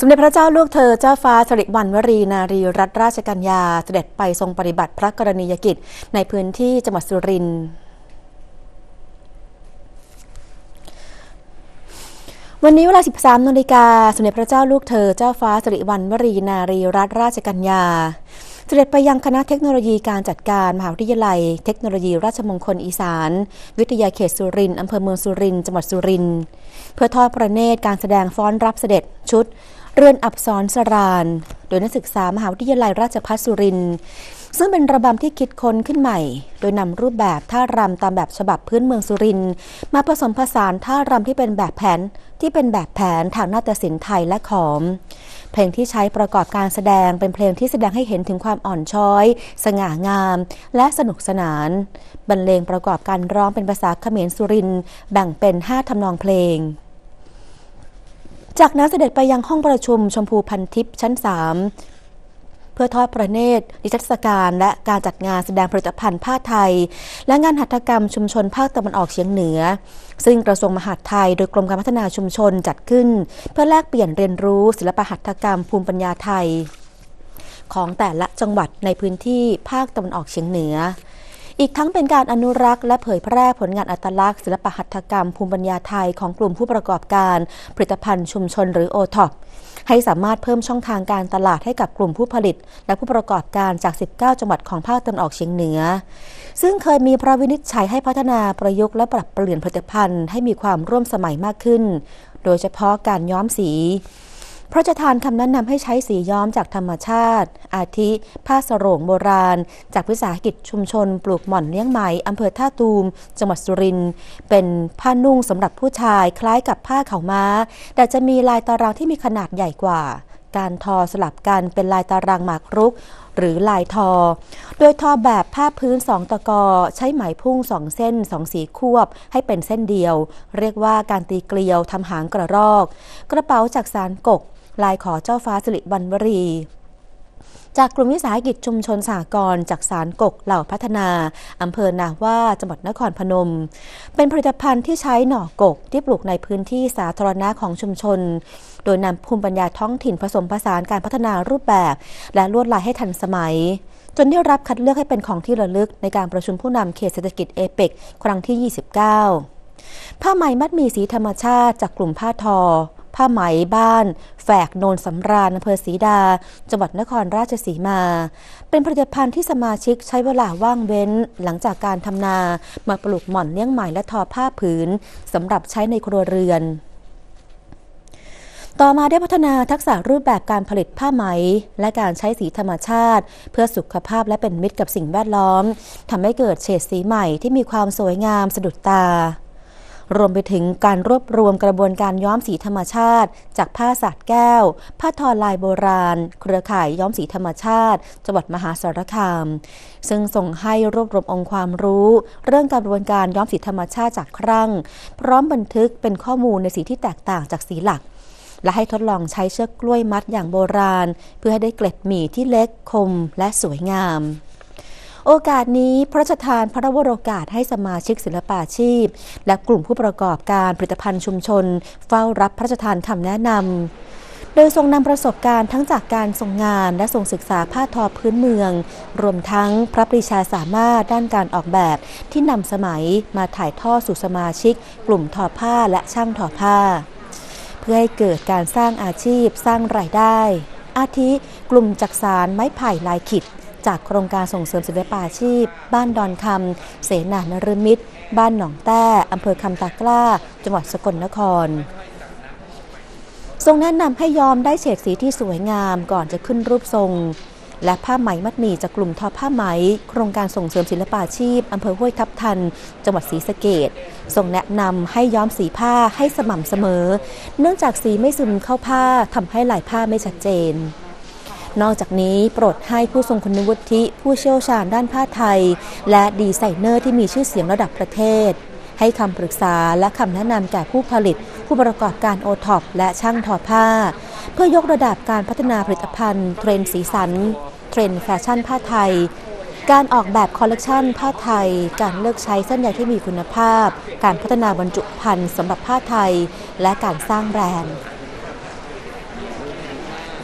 สมเด็จพระเจ้าลูกเธอเจ้าฟ้าสิริวัณวรีนารีรัตนราชกัญญาเสด็จไปทรงปฏิบัติพระกรณียกิจ ในพื้นที่จังหวัดสุรินทร์วันนี้เวลา 13นาฬิกาสมเด็จพระเจ้าลูกเธอเจ้าฟ้าสิริวัณวรีนารีรัตนราชกัญญาเสด็จไปยังคณะเทคโนโลยีการจัดการมหาวิทยาลัย เทคโนโลยีราชมงคลอีสาน วิทยาเขตสุรินทร์อำเภอเมืองสุรินทร์จังหวัดสุรินทร์เพื่อทอดพระเนตรการแสดงฟ้อนรับเสด็จชุด เรือนอับสรสราน โดยนักศึกษามหาวิทยาลัยราชภัฏสุรินทร์ซึ่งเป็นระบำที่คิดค้นขึ้นใหม่ โดยนำรูปแบบท่ารำตามแบบฉบับพื้นเมืองสุรินทร์มาผสมผสานท่ารำที่เป็นแบบแผนที่เป็นแบบแผนทางนาฏศิลป์ไทยและขอม เพลงที่ใช้ประกอบการแสดงเป็นเพลงที่แสดงให้เห็นถึงความอ่อนช้อย สง่างาม และสนุกสนาน บรรเลงประกอบการร้องเป็นภาษาเขมรสุรินทร์แบ่งเป็น 5ทำนองเพลง จากนั้นเสด็จไปยังห้องประชุมชมพูพันทิพย์ชั้น 3 เพื่อทอดประเนตรนิทรรศการและการจัดงานแสดงผลิตภัณฑ์ผ้าไทย และงานหัตถกรรมชุมชนภาคตะวันออกเฉียงเหนือ ซึ่งกระทรวงมหาดไทยโดยกรมการพัฒนาชุมชนจัดขึ้น เพื่อแลกเปลี่ยนเรียนรู้ศิลปหัตถกรรมภูมิปัญญาไทย ของแต่ละจังหวัดในพื้นที่ภาคตะวันออกเฉียงเหนือ อีกทั้งเป็นการอนุรักษ์และเผยแพร่ผลงานอัตลักษณ์ศิลปหัตถกรรมภูมิปัญญาไทยของกลุ่มผู้ประกอบการ ผลิตภัณฑ์ชุมชนหรือโอท็อปให้สามารถเพิ่มช่องทางการตลาดให้กับกลุ่มผู้ผลิต และผู้ประกอบการจาก 19 จังหวัดของภาคตะวันออกเฉียงเหนือ ซึ่งเคยมีพระวินิจฉัยให้พัฒนาประยุกต์และปรับเปลี่ยนผลิตภัณฑ์ให้มีความร่วมสมัยมากขึ้น โดยเฉพาะการย้อมสี พระราชทานคำแนะนำให้ใช้สีย้อมจากธรรมชาติ อาทิ ผ้าสโรงโบราณ จากวิสาหกิจชุมชน ปลูกหม่อนเลี้ยงไหมอำเภอท่าตูม จังหวัดสุรินทร์เป็นผ้านุ่งสำหรับผู้ชายคล้ายกับผ้าเขาม้า แต่จะมีลายตารางที่มีขนาดใหญ่กว่า การทอสลับกันเป็นลายตารางหมากรุกหรือลายทอ โดยทอแบบผ้าพื้นสองตะกอ ใช้ไหมพุ่งสองเส้นสองสีควบ ให้เป็นเส้นเดียว เรียกว่าการตีเกลียวทำหางกระรอก กระเป๋าจากสารกก ลายขอเจ้าฟ้าสิริวัณวรีจากกลุ่มวิสาหกิจชุมชนสากรจากสารกกเหล่าพัฒนาอำเภอนาว่าจังหวัดนครพนม เป็นผลิตภัณฑ์ที่ใช้หน่อกกที่ปลูกในพื้นที่สาธารณะของชุมชน โดยนำภูมิปัญญาท้องถิ่นผสมผสานการพัฒนารูปแบบ และลวดลายให้ทันสมัย จนได้รับคัดเลือกให้เป็นของที่ระลึกในการประชุมผู้นำเขตเศรษฐกิจเอเปกครั้งที่ 29 ผ้าไหมมัดมีสีธรรมชาติจากกลุ่มผ้าทอ ผ้าไหมบ้าน แฝกโนนสำราญอำเภอศรีดา จังหวัดนครราชสีมา เป็นผลิตภัณฑ์ที่สมาชิกใช้เวลาว่างเว้น หลังจากการทำนา มาปลูกหม่อนเลี้ยงไหมและทอผ้าผืนสำหรับใช้ในครัวเรือนต่อมาได้พัฒนาทักษะรูปแบบการผลิตผ้าไหม และการใช้สีธรรมชาติ เพื่อสุขภาพและเป็นมิตรกับสิ่งแวดล้อมทำให้เกิดเฉดสีใหม่ที่มีความสวยงามสะดุดตา รวมไปถึงการรวบรวมกระบวนการย้อมสีธรรมชาติ จากผ้าสาดแก้ว ผ้าทอลายโบราณ เครือข่ายย้อมสีธรรมชาติ จังหวัดมหาสารคาม ซึ่งส่งให้รวบรวมองค์ความรู้ เรื่องกระบวนการย้อมสีธรรมชาติจากครั่ง พร้อมบันทึกเป็นข้อมูลในสีที่แตกต่างจากสีหลักและให้ทดลองใช้เชือกกล้วยมัดอย่างโบราณ เพื่อให้ได้เกล็ดหมี่ที่เล็กคมและสวยงาม โอกาสนี้พระราชทานพระวโรกาสให้สมาชิกศิลปาชีพ และกลุ่มผู้ประกอบการผลิตภัณฑ์ชุมชน เฝ้ารับพระราชทานคำแนะนำโดยทรงนำประสบการณ์ทั้งจากการทรงงานและทรงศึกษาผ้าทอพื้นเมือง รวมทั้งพระปรีชาสามารถด้านการออกแบบที่นำสมัยมาถ่ายทอดสู่สมาชิก กลุ่มทอผ้าและช่างทอผ้า เพื่อให้เกิดการสร้างอาชีพสร้างรายได้ อาทิกลุ่มจักสารไม้ไผ่ลายขิด จากโครงการส่งเสริมศิลปาชีพ บ้านดอนคำ เสนานรมิตร บ้านหนองแต้อำเภอคำตากล้า จังหวัดสกลนครทรงแนะนำให้ยอมได้เฉดสีที่สวยงามก่อนจะขึ้นรูปทรง และผ้าไหมมัดหมี่จากกลุ่มทอผ้าไหม โครงการส่งเสริมศิลปาชีพอำเภอห้วยทับทัน จังหวัดศรีสะเกดทรงแนะนำให้ย้อมสีผ้าให้สม่ำเสมอ เนื่องจากสีไม่ซึมเข้าผ้าทำให้ลายผ้าไม่ชัดเจน นอกจากนี้โปรดให้ผู้ทรงคุณวุฒิผู้เชี่ยวชาญด้านผ้าไทย และดีไซเนอร์ที่มีชื่อเสียงระดับประเทศ ให้คำปรึกษาและคำแนะนำแก่ผู้ผลิต ผู้ประกอบการโอท็อปและช่างทอผ้า เพื่อยกระดับการพัฒนาผลิตภัณฑ์เทรนสีสัน เทรนแฟชั่นผ้าไทยการออกแบบคอลเลกชันผ้าไทย การเลือกใช้เส้นใยที่มีคุณภาพ การพัฒนาบรรจุภัณฑ์สำหรับผ้าไทย และการสร้างแบรนด์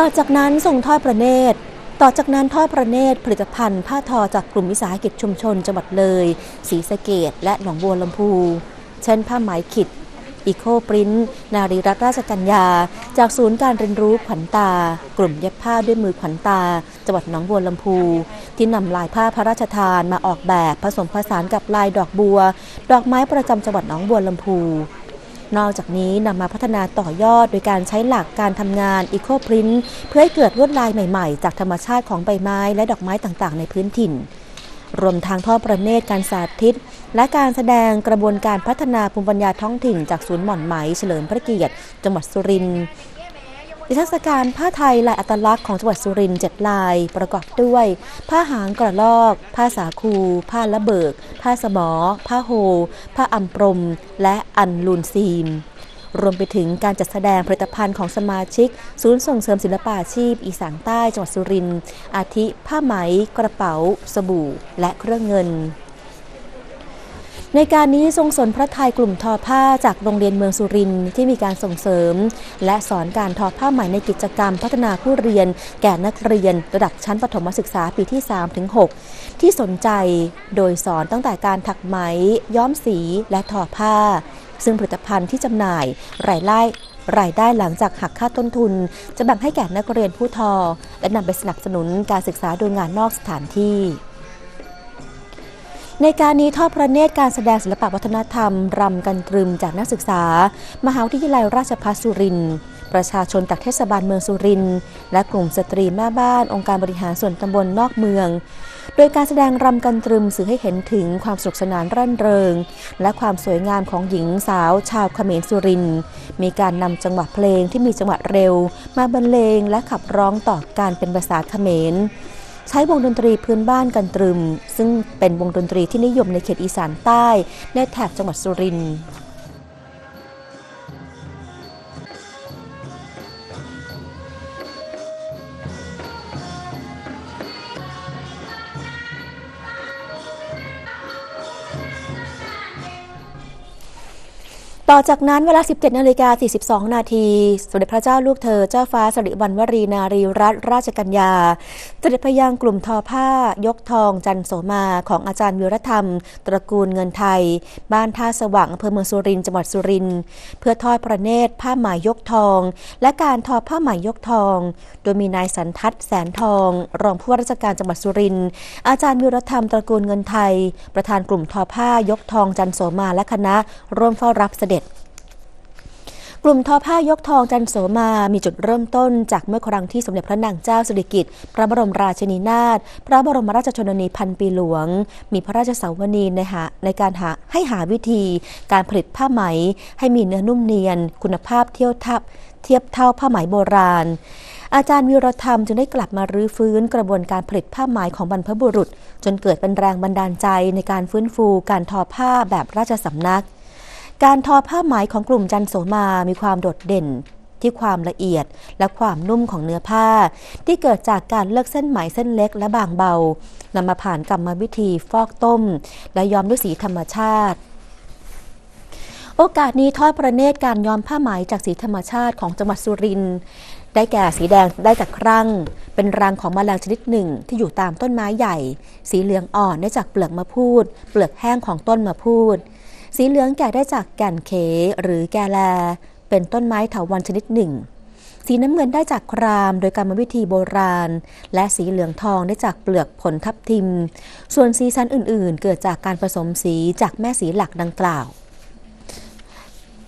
ต่อจากนั้นส่งทอดประเนตร ต่อจากนั้นทอดประเนตรผลิตภัณฑ์ผ้าทอจากกลุ่มวิสาหกิจชุมชนจังหวัดเลยศรีสะเกดและหนองบัวลำพู เช่นผ้าไหมขิดอีโคปรินท์นารีรัตราชกัญญา จากศูนย์การเรียนรู้ขวัญตา กลุ่มเย็บผ้าด้วยมือขวัญตา จังหวัดหนองบัวลำพู ที่นำลายผ้าพระราชทานมาออกแบบผสมผสานกับลายดอกบัว ดอกไม้ประจำจังหวัดหนองบัวลำพู นอกจากนี้นำมาพัฒนาต่อยอดโดยการใช้หลักการทำงานอีโคพรินเพื่อให้เกิดลวดลายใหม่ๆ จากธรรมชาติของใบไม้และดอกไม้ต่างๆ ในพื้นถิ่น รวมทางทอดประเนตรการสาธิต และการแสดงกระบวนการพัฒนาภูมิปัญญาท้องถิ่น จากศูนย์หม่อนไหมเฉลิมพระเกียรติจังหวัดสุรินทร์ นิทรรศการผ้าไทยลายอัตลักษณ์ของจังหวัดสุรินทร์เจ็ดลายประกอบด้วย ผ้าหางกระลอก ผ้าสาคู ผ้าละเบิก ผ้าสมอ ผ้าโฮ ผ้าอัมปรม และอันลูนซีม รวมไปถึงการจัดแสดงผลิตภัณฑ์ของสมาชิก ศูนย์ส่งเสริมศิลปาชีพ อีสานใต้จังหวัดสุรินทร์อาทิ ผ้าไหม กระเป๋า สบู่ และเครื่องเงิน ในการนี้ทรงสนพระไทยกลุ่มทอผ้าจากโรงเรียนเมืองสุรินทร์ที่มีการส่งเสริม และสอนการทอผ้าไหมในกิจกรรมพัฒนาผู้เรียน แก่นักเรียน ระดับชั้นประถมศึกษาปีที่ 3-6 ที่สนใจโดยสอนตั้งแต่การถักไหม ย้อมสีและทอผ้า ซึ่งผลิตภัณฑ์ที่จำหน่ายรายได้รายได้หลังจากหักค่าต้นทุน จะแบ่งให้แก่นักเรียนผู้ทอ และนำไปสนับสนุนการศึกษาโดยงานนอกสถานที่ ในการนี้ทอดพระเนตรการแสดงศิลปวัฒนธรรม รำกันตรึมจากนักศึกษา มหาวิทยาลัยราชภัฏสุรินทร์ประชาชนจากเทศบาลเมืองสุรินทร์และกลุ่มสตรีแม่บ้านองค์การบริหารส่วนตำบลนอกเมือง โดยการแสดงรำกันตรึมสื่อให้เห็นถึงความสนุกสนานร่นเริง และความสวยงามของหญิงสาวชาวเขมรสุรินทร์มีการนำจังหวะเพลงที่มีจังหวะเร็ว มาบรรเลงและขับร้องต่อการเป็นภาษาเขมร ใช้วงดนตรีพื้นบ้านกันตรึม ซึ่งเป็นวงดนตรีที่นิยมในเขตอีสานใต้ ในแถบจังหวัดสุรินทร์ ต่อจากนั้นเวลา 17 นาฬิกา 42 นาที สมเด็จพระเจ้าลูกเธอ เจ้าฟ้าสิริวัณวรีนารีรัตนราชกัญญา เสด็จพระยังกลุ่มทอผ้า ยกทองจันโสมาของอาจารย์วิรธรรม ตระกูลเงินไทย บ้านท่าสว่างอำเภอเมืองสุรินทร์จังหวัดสุรินทร์เพื่อทอดพระเนตรผ้าไหมยกทอง และการทอผ้าไหมยกทอง โดยมีนายสันทัศน์แสนทอง รองผู้ว่าราชการจังหวัดสุรินทร์อาจารย์วิรธรรมตระกูลเงินไทย ประธานกลุ่มทอผ้ายกทองจันโสมาและคณะร่วมเฝ้ารับเสด็จ กลุ่มทอผ้ายกทองจันโสมา มีจุดเริ่มต้นจากเมื่อครั้งที่สมเด็จพระนางเจ้าสิริกิติ์พระบรมราชินีนาถ พระบรมราชชนนีพันปีหลวง มีพระราชสาวนีในหาในการหาให้หาวิธี การผลิตผ้าไหม ให้มีเนื้อนุ่มเนียน คุณภาพเที่ยวทับเทียบเท่าผ้าไหมโบราณอาจารย์วิรธรรมจึงได้กลับมารื้อฟื้นกระบวนการผลิตผ้าไหมของบรรพบุรุษ จนเกิดเป็นแรงบันดาลใจในการฟื้นฟูการทอผ้าแบบราชสำนัก การทอผ้าไหมของกลุ่มจันโสมา มีความโดดเด่นที่ความละเอียดและความนุ่มของเนื้อผ้า ที่เกิดจากการเลือกเส้นไหมเส้นเล็กและบางเบานำมาผ่านกรรมวิธีฟอกต้ม และย้อมด้วยสีธรรมชาติ โอกาสนี้ทอดประเนตรการย้อมผ้าไหมจากสีธรรมชาติของจังหวัดสุรินทร์ได้แก่สีแดงได้จากครั่ง เป็นรังของแมลงชนิดหนึ่งที่อยู่ตามต้นไม้ใหญ่ สีเหลืองอ่อนได้จากเปลือกมะพูด เปลือกแห้งของต้นมะพูด สีเหลืองแก่ได้จากแก่นเขหรือแกแล เป็นต้นไม้เถาวัลย์ชนิดหนึ่ง สีน้ำเงินได้จากครามโดยกรรมวิธีโบราณ และสีเหลืองทองได้จากเปลือกผลทับทิม ส่วนสีสันอื่นๆ เกิดจากการผสมสีจากแม่สีหลักดังกล่าว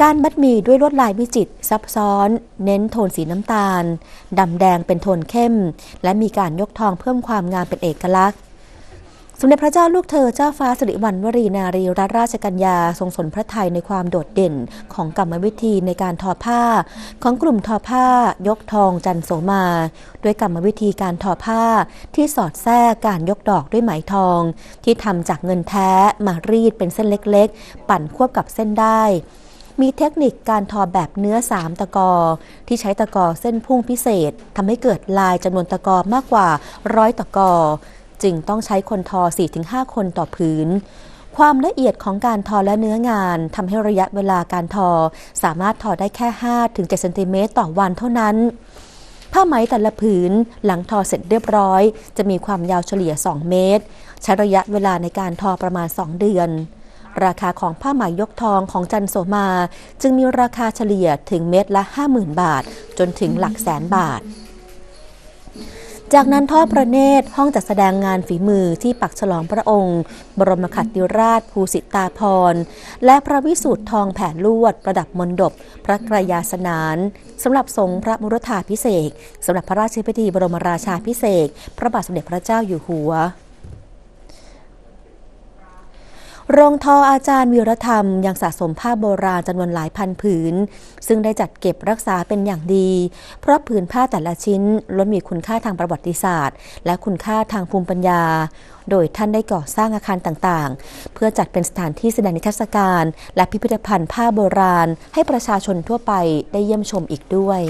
การมัดหมี่ด้วยลวดลายวิจิตรซับซ้อน เน้นโทนสีน้ำตาล ดำแดงเป็นโทนเข้ม และมีการยกทองเพิ่มความงามเป็นเอกลักษณ์ สมเด็จพระเจ้าลูกเธอเจ้าฟ้าสิริวัณวรีนารีรัตนราชกัญญาทรงสนพระไทยในความโดดเด่นของกรรมวิธีในการทอผ้า ของกลุ่มทอผ้ายกทองจันโสมา ด้วยกรรมวิธีการทอผ้าที่สอดแทรกการยกดอกด้วยไหมทอง ที่ทำจากเงินแท้มารีดเป็นเส้นเล็กๆ ปั่นควบกับเส้นได้มีเทคนิคการทอแบบเนื้อสามตะกอ ที่ใช้ตะกอเส้นพุ่งพิเศษทำให้เกิดลายจำนวนตะกอมากกว่าร้อยตะกอ จึงต้องใช้คนทอ 4-5 คนต่อผืนความละเอียดของการทอและเนื้องานทำให้ระยะเวลาการทอ สามารถทอได้แค่ 5-7เซนติเมตรต่อวันเท่านั้นผผ้าไหมแต่ละผืนหลังทอเสร็จเรียบร้อย จะมีความยาวเฉลี่ย 2 เมตร ใช้ระยะเวลาในการทอประมาณ 2 เดือน ราคาของผ้าไหมยกทองของจันโสมา จึงมีราคาเฉลี่ยถึงเม็ดละ 50,000 บาท จนถึงหลักแสนบาท จากนั้นทอดพระเนตรห้องจัดแสดงงานฝีมือที่ปักฉลองพระองค์ บรมขัตติราชภูสิตาพร และพระวิสูตรทองแผ่นลวด ประดับมณฑปพระกรยาสนานสำหรับทรงพระมุรธาพิเศษสำหรับพระราชพิธีบรมราชาพิเศษพระบาทสมเด็จพระเจ้าอยู่หัว โรงทออาจารย์วีรธรรม ยังสะสมผ้าโบราณจำนวนหลายพันผืน ซึ่งได้จัดเก็บรักษาเป็นอย่างดี เพราะผืนผ้าแต่ละชิ้นล้วนมีคุณค่าทางประวัติศาสตร์ และคุณค่าทางภูมิปัญญา โดยท่านได้ก่อสร้างอาคารต่างๆ เพื่อจัดเป็นสถานที่แสดงนิทรรศการ และพิพิธภัณฑ์ผ้าโบราณ ให้ประชาชนทั่วไปได้เยี่ยมชมอีกด้วย